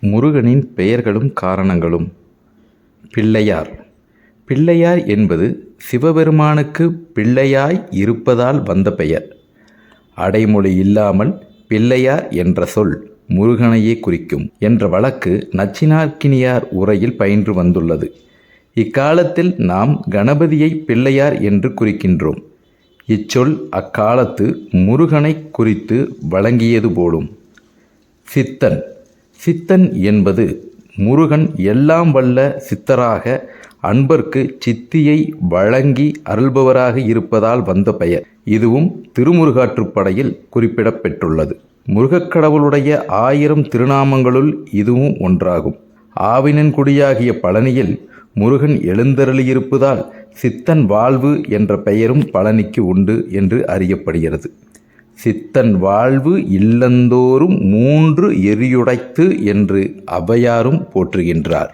முருகனின் பெயர்களும் காரணங்களும். பிள்ளையார். பிள்ளையார் என்பது சிவபெருமானுக்கு பிள்ளையாய் இருப்பதால் வந்த பெயர். அடைமொழி இல்லாமல் பிள்ளையார் என்ற சொல் முருகனையே குறிக்கும் என்ற வழக்கு நச்சினார்க்கினியார் உரையில் பயின்று வந்துள்ளது. இக்காலத்தில் நாம் கணபதியை பிள்ளையார் என்று குறிக்கின்றோம். இச்சொல் அக்காலத்து முருகனை குறித்து வழங்கியது போலும். சித்தன். சித்தன் என்பது முருகன் எல்லாம் வல்ல சித்தராக அன்பர்க்கு சித்தியை வழங்கி அருள்பவராக இருப்பதால் வந்த பெயர். இதுவும் திருமுருகாற்றுப்படையில் குறிப்பிடப்பெற்றுள்ளது. முருகக்கடவுளுடைய ஆயிரம் திருநாமங்களுள் இதுவும் ஒன்றாகும். ஆவினன்குடியாகிய பழனியில் முருகன் எழுந்தருளியிருப்பதால் சித்தன் வாழ்வு என்ற பெயரும் பழனிக்கு உண்டு என்று அறியப்படுகிறது. சித்தன் வாழ்வு இல்லந்தோறும் மூன்று எரியுடைத்து என்று ஔவையாரும் போற்றுகின்றார்.